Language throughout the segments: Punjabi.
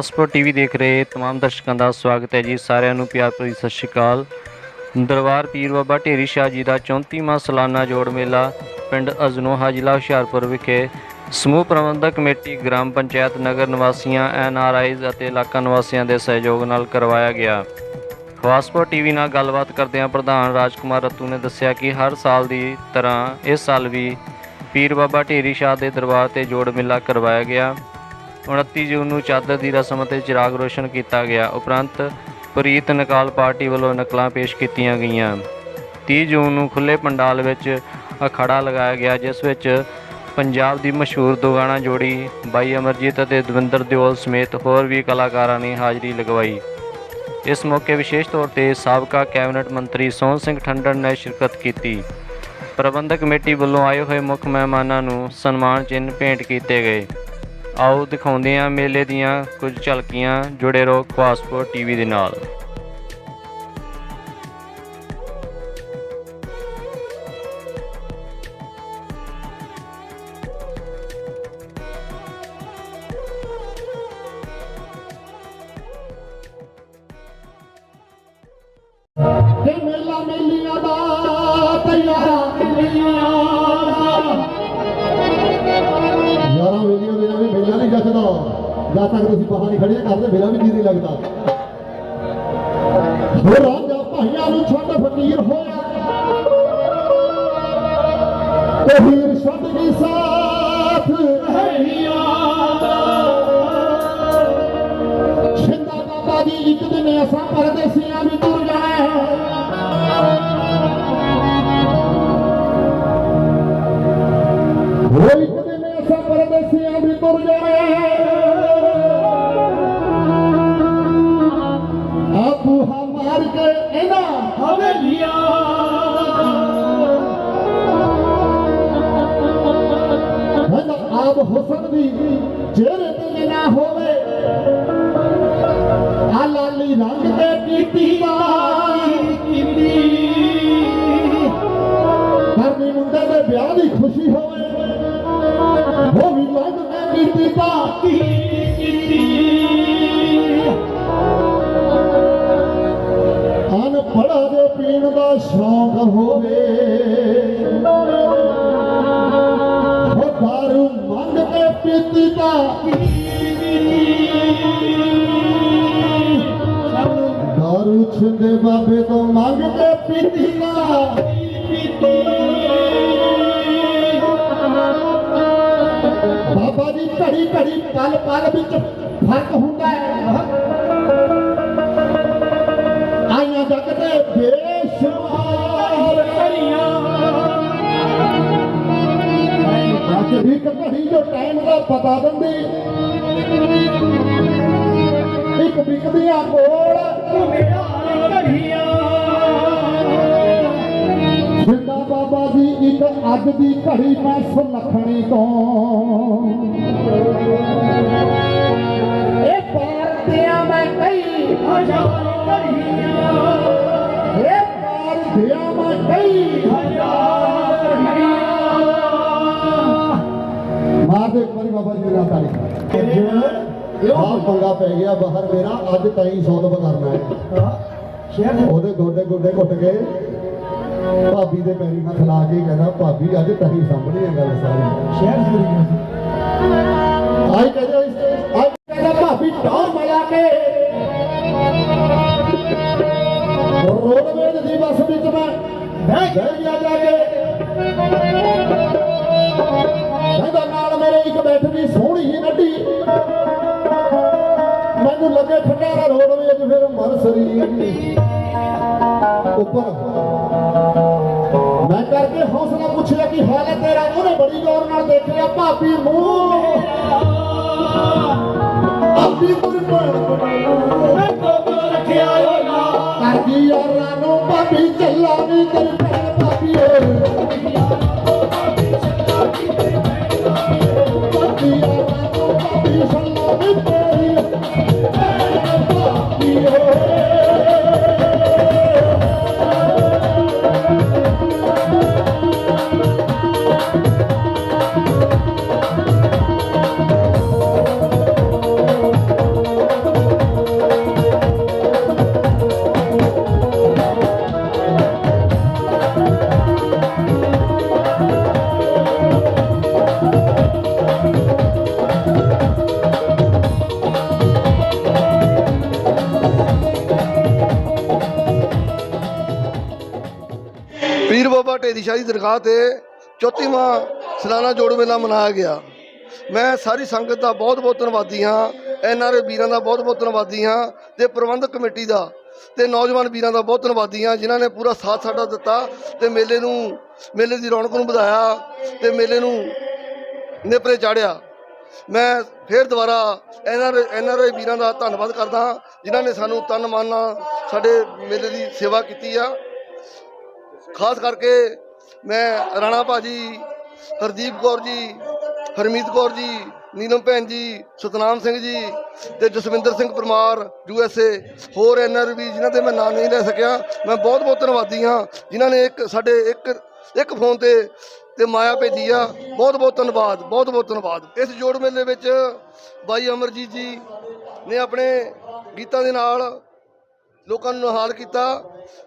ਖਵਾਸਪੁਰ ਟੀਵੀ ਦੇਖ ਰਹੇ तमाम ਦਰਸ਼ਕਾਂ ਦਾ ਸਵਾਗਤ ਹੈ ਜੀ ਸਾਰਿਆਂ ਨੂੰ ਪਿਆਰ ਭਰੀ ਸਤਿ ਸ਼੍ਰੀ ਅਕਾਲ ਦਰਬਾਰ ਪੀਰ ਬਾਬਾ ਢੇਰੀ ਸ਼ਾਹ ਜੀ ਦਾ 34ਵਾਂ ਸਾਲਾਨਾ ਜੋੜ ਮੇਲਾ ਪਿੰਡ ਅਜ਼ਨੋਹਾ ਜ਼ਿਲ੍ਹਾ ਹੁਸ਼ਿਆਰਪੁਰ ਵਿਖੇ ਸਮੂਹ ਪ੍ਰਬੰਧਕ ਕਮੇਟੀ ਗ੍ਰਾਮ ਪੰਚਾਇਤ ਨਗਰ ਨਿਵਾਸੀਆਂ ਐਨਆਰਆਈਜ਼ ਅਤੇ ਇਲਾਕਾ ਨਿਵਾਸੀਆਂ ਦੇ ਸਹਿਯੋਗ ਨਾਲ ਕਰਵਾਇਆ ਗਿਆ ਖਵਾਸਪੁਰ ਟੀਵੀ ਨਾਲ ਗੱਲਬਾਤ ਕਰਦਿਆਂ ਪ੍ਰਧਾਨ ਰਾਜਕੁਮਾਰ ਰਤੂ ਨੇ ਦੱਸਿਆ ਕਿ ਹਰ ਸਾਲ ਦੀ ਤਰ੍ਹਾਂ ਇਸ ਸਾਲ ਵੀ ਪੀਰ ਬਾਬਾ ਢੇਰੀ ਸ਼ਾਹ ਦੇ ਦਰਬਾਰ ਤੇ ਜੋੜ ਮੇਲਾ ਕਰਵਾਇਆ ਗਿਆ 29 ਜੂਨ ਨੂੰ ਚਾਦਰ ਦੀ ਰਸਮ ਅਤੇ ਚਿਰਾਗ ਰੋਸ਼ਨ ਕੀਤਾ ਗਿਆ। ਉਪਰੰਤ ਪ੍ਰੀਤ ਨਕਾਲ ਪਾਰਟੀ ਵੱਲੋਂ ਨਕਲਾਂ ਪੇਸ਼ ਕੀਤੀਆਂ ਗਈਆਂ। 30 ਜੂਨ ਨੂੰ ਖੁੱਲੇ ਪੰਡਾਲ ਵਿੱਚ ਅਖਾੜਾ ਲਗਾਇਆ ਗਿਆ, ਜਿਸ ਵਿੱਚ ਪੰਜਾਬ ਦੀ ਮਸ਼ਹੂਰ ਦੋਗਾਣਾ ਜੋੜੀ ਬਾਈ ਅਮਰਜੀਤ ਅਤੇ ਦਵਿੰਦਰ ਦਿਓਲ ਸਮੇਤ ਹੋਰ ਵੀ ਕਲਾਕਾਰਾਂ ਨੇ ਹਾਜ਼ਰੀ ਲਗਵਾਈ। ਇਸ ਮੌਕੇ ਵਿਸ਼ੇਸ਼ ਤੌਰ ਤੇ ਸਾਬਕਾ ਕੈਬਨਿਟ ਮੰਤਰੀ ਸੋਹਣ ਸਿੰਘ ਠੰਡਨ ਨੇ ਸ਼ਿਰਕਤ ਕੀਤੀ। ਪ੍ਰਬੰਧਕ ਕਮੇਟੀ ਵੱਲੋਂ ਆਏ ਹੋਏ ਮੁੱਖ ਮਹਿਮਾਨਾਂ ਨੂੰ ਸਨਮਾਨ ਚਿੰਨ੍ਹ ਭੇਂਟ ਕੀਤੇ ਗਏ। ਆਓ ਦਿਖਾਉਂਦੇ ਹਾਂ ਮੇਲੇ ਦੀਆਂ ਕੁਝ ਝਲਕੀਆਂ, ਜੁੜੇ ਰਹੋ ਖਵਾਸਪੁਰ ਟੀਵੀ ਦੇ ਨਾਲ। ਮੇਲਾ ਮੇਲੀਆਂ ਦਾ ਤਈਆ ਮੇਲੀਆਂ ਯਾਰਾਂ ਵੀਡੀਓ ਦੇ ਵੀ ਮੇਲਾ ਨਹੀਂ ਜੱਜਦਾ ਜਦ ਤੱਕ ਤੁਸੀਂ ਬਾਹਰ ਨਹੀਂ ਖੜੇ ਕਰਦੇ ਮੇਰਾ ਵੀ ਜੀ ਨਹੀਂ ਲੱਗਦਾ। ਹੋ ਰਾਜਾ ਭਾਈਆਂ ਨੂੰ ਛੱਡ ਫਕੀਰ ਹੋਇਆ। ਤੇ ਛੱਡ ਗਈ ਸਾਥ। ਹੈਰੀਆਂ ਛਿੰਦਾ ਬਾਬਾ ਜੀ ਇੱਕ ਦਿਨ ਅਸਾਂ ਪਰਦੇਸੀਆਂ ਵੀ ਤੁਰ ਜਾਣਾ ਕੀਤੀ ਕੀਤੀ। ਅਨ ਪੜਾ ਦੇ ਪੀਣ ਦਾ ਸ਼ੌਂਕ ਹੋਵੇ। ਉਹ ਦਾਰੂ ਮੰਗ ਕੇ ਪੀਤੀ ਤਾਂ ਦਾਰੂ ਛਿੰਦੇ ਬਾਬੇ ਤੋਂ ਮੰਗ ਕੇ ਪੀਤੀ ਨਾ ਘੜੀ ਘੜੀ ਪਲ ਪਲ ਵਿੱਚ ਫ਼ਰਕ ਹੁੰਦਾ ਹੈ। ਆਈਆਂ ਜਗ ਤੇ ਬੇਸ਼ੁਮਾਰ ਘੜੀਆਂ। ਇੱਕ ਘੜੀ ਜੋ ਟਾਈਮ ਦਾ ਪਤਾ ਦਿੰਦੀ। ਇੱਕ ਵਿਕਦੀਆਂ ਕੋਲ ਘੜੀਆਂ। ਬਾਬਾ ਜੀ ਇੱਕ ਅੱਜ ਦੀ ਘੜੀ ਮੈਂ ਸੁਲੱਖਣੀ ਤੋਂ। ਇਹ ਪਾਰਤਿਆਂ ਮੈਂ ਕਈ ਹਜ਼ਾਰ ਘੜੀਆਂ ਇਹ ਪਾਰਤਿਆਂ ਮੈਂ ਕਈ ਹਜ਼ਾਰ ਘੜੀਆਂ ਮਾਰ ਦੇ ਇੱਕ ਵਾਰੀ ਬਾਬਾ ਜੀ ਤਾਲੀ ਆਹ ਪੰਗਾ ਪੈ ਗਿਆ ਬਾਹਰ ਮੇਰਾ ਅੱਜ ਤਾਈ ਸੌਦਬ ਕਰਨਾ ਹੈ। ਉਹਦੇ ਗੋਡੇ ਗੋਡੇ ਘੁੱਟ ਕੇ ਭਾਬੀ ਦੇ ਪੈਰੀ ਹੱਥ ਲਾ ਕੇ ਕਹਿੰਦਾ ਭਾਬੀ ਅੱਜ ਤਹੀਂ ਸਾਹਮਣੇ ਹੈ ਗੱਲ ਸਾਰੀ ਸ਼ਹਿਰ ਸੁਣੀ ਗਿਆ ਆਈ ਕਹਿੰਦਾ ਇਸ ਆਈ ਕਹਿੰਦਾ ਭਾਬੀ ਟੌਰ ਮਿਲਾ ਕੇ। ਰੋਡਵੇਜ਼ ਦੀ ਬੱਸ ਵਿੱਚ ਮੈਂ ਬਹਿ ਗਿਆ ਜਾ ਕੇ। ਕਹਿੰਦਾ ਨਾਲ ਮੇਰੇ ਇੱਕ ਬੈਠੀ ਸੋਹਣੀ ਹੀ ਨੱਡੀ ਮੈਨੂੰ ਲੱਗੇ ਠੰਡਾ ਰੋਡਵੇਜ਼ ਫਿਰ ਮਨ ਸਰੀਰ। ਉੱਪਰ। ਮੈਂ ਕਰਕੇ ਹੌਸਲਾ ਪੁੱਛਿਆ ਕਿ ਹਾਲ ਹੈ ਤੇਰਾ? ਉਹਨੇ ਬੜੀ ਗੌਰ ਨਾਲ ਦੇਖਿਆ ਭਾਬੀ ਮੂੰਹ ਆਪੀ ਕੁਰਬਾਨ ਮੈਂ ਕੋ ਰੱਖਿਆ ਓ ਨਾ ਕਰਦੀ ਯਾਰਾਂ ਨੂੰ ਭਾਬੀ ਚੱਲਾ ਵੀ ਤੇਰੀ ਬਾਬਾ ਢੇਰੀ ਸ਼ਾਹ ਦੀ ਦਰਗਾਹ ਤੇ 34ਵਾਂ ਸਾਲਾਨਾ ਜੋੜ ਮੇਲਾ ਮਨਾਇਆ ਗਿਆ। ਮੈਂ ਸਾਰੀ ਸੰਗਤ ਦਾ ਬਹੁਤ ਬਹੁਤ ਧੰਨਵਾਦੀ ਹਾਂ ਐਨਆਰਏ ਵੀਰਾਂ ਦਾ ਬਹੁਤ ਬਹੁਤ ਧੰਨਵਾਦੀ ਹਾਂ ਤੇ ਪ੍ਰਬੰਧਕ ਕਮੇਟੀ ਦਾ ਤੇ ਨੌਜਵਾਨ ਵੀਰਾਂ ਦਾ ਬਹੁਤ ਧੰਨਵਾਦੀ ਹਾਂ ਜਿਨ੍ਹਾਂ ਨੇ ਪੂਰਾ ਸਾਥ ਸਾਡਾ ਦਿੱਤਾ ਤੇ ਮੇਲੇ ਨੂੰ, ਮੇਲੇ ਦੀ ਰੌਣਕ ਨੂੰ ਵਧਾਇਆ ਤੇ ਮੇਲੇ ਨੂੰ ਨੇਪਰੇ ਚਾੜਿਆ। ਮੈਂ ਫੇਰ ਦੁਬਾਰਾ ਐਨਆਰ ਐਨਆਰਆਈ ਵੀਰਾਂ ਦਾ ਧੰਨਵਾਦ ਕਰਦਾ ਜਿਨ੍ਹਾਂ ਨੇ ਸਾਨੂੰ ਤਨ ਮਨ ਨਾਲ ਸਾਡੇ ਮੇਲੇ ਦੀ ਸੇਵਾ ਕੀਤੀ ਆ। ਖਾਸ ਕਰਕੇ ਮੈਂ ਰਾਣਾ ਭਾਜੀ ਹਰਦੀਪ ਕੌਰ ਜੀ, ਹਰਮੀਤ ਕੌਰ ਜੀ, ਨੀਲਮ ਭੈਣ ਜੀ, ਸਤਨਾਮ ਸਿੰਘ ਜੀ ਤੇ Jaswinder Singh Parmar, U S A, ਹੋਰ ਐਨਆਰਵੀ ਜਿਨ੍ਹਾਂ ਦੇ ਮੈਂ ਨਾਮ ਨਹੀਂ ਲੈ ਸਕਿਆ। ਮੈਂ ਬਹੁਤ ਬਹੁਤ ਧੰਨਵਾਦੀ ਹਾਂ, ਜਿਨ੍ਹਾਂ ਨੇ ਇੱਕ ਸਾਡੇ ਇੱਕ ਇੱਕ ਫੋਨ ਤੇ ਤੇ ਮਾਇਆ ਭੇਜੀ ਆ। ਬਹੁਤ ਬਹੁਤ ਧੰਨਵਾਦ, ਬਹੁਤ ਬਹੁਤ ਧੰਨਵਾਦ। ਇਸ ਜੋੜ ਮੇਲੇ ਵਿੱਚ ਬਾਈ ਅਮਰਜੀਤ ਜੀ ਨੇ ਆਪਣੇ ਗੀਤਾਂ ਦੇ ਨਾਲ ਲੋਕਾਂ ਨੂੰ ਨਿਹਾਲ ਕੀਤਾ।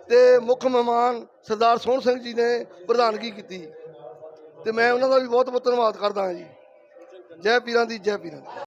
ਤੇ ਮੁੱਖ ਮਹਿਮਾਨ ਸਰਦਾਰ ਸੋਹਣ ਸਿੰਘ ਜੀ ਨੇ ਪ੍ਰਧਾਨਗੀ ਕੀਤੀ। ਤੇ ਮੈਂ ਉਹਨਾਂ ਦਾ ਵੀ ਬਹੁਤ ਬਹੁਤ ਧੰਨਵਾਦ ਕਰਦਾ ਹਾਂ ਜੀ। ਜੈ ਪੀਰਾਂ ਦੀ, ਜੈ ਪੀਰਾਂ ਦੀ।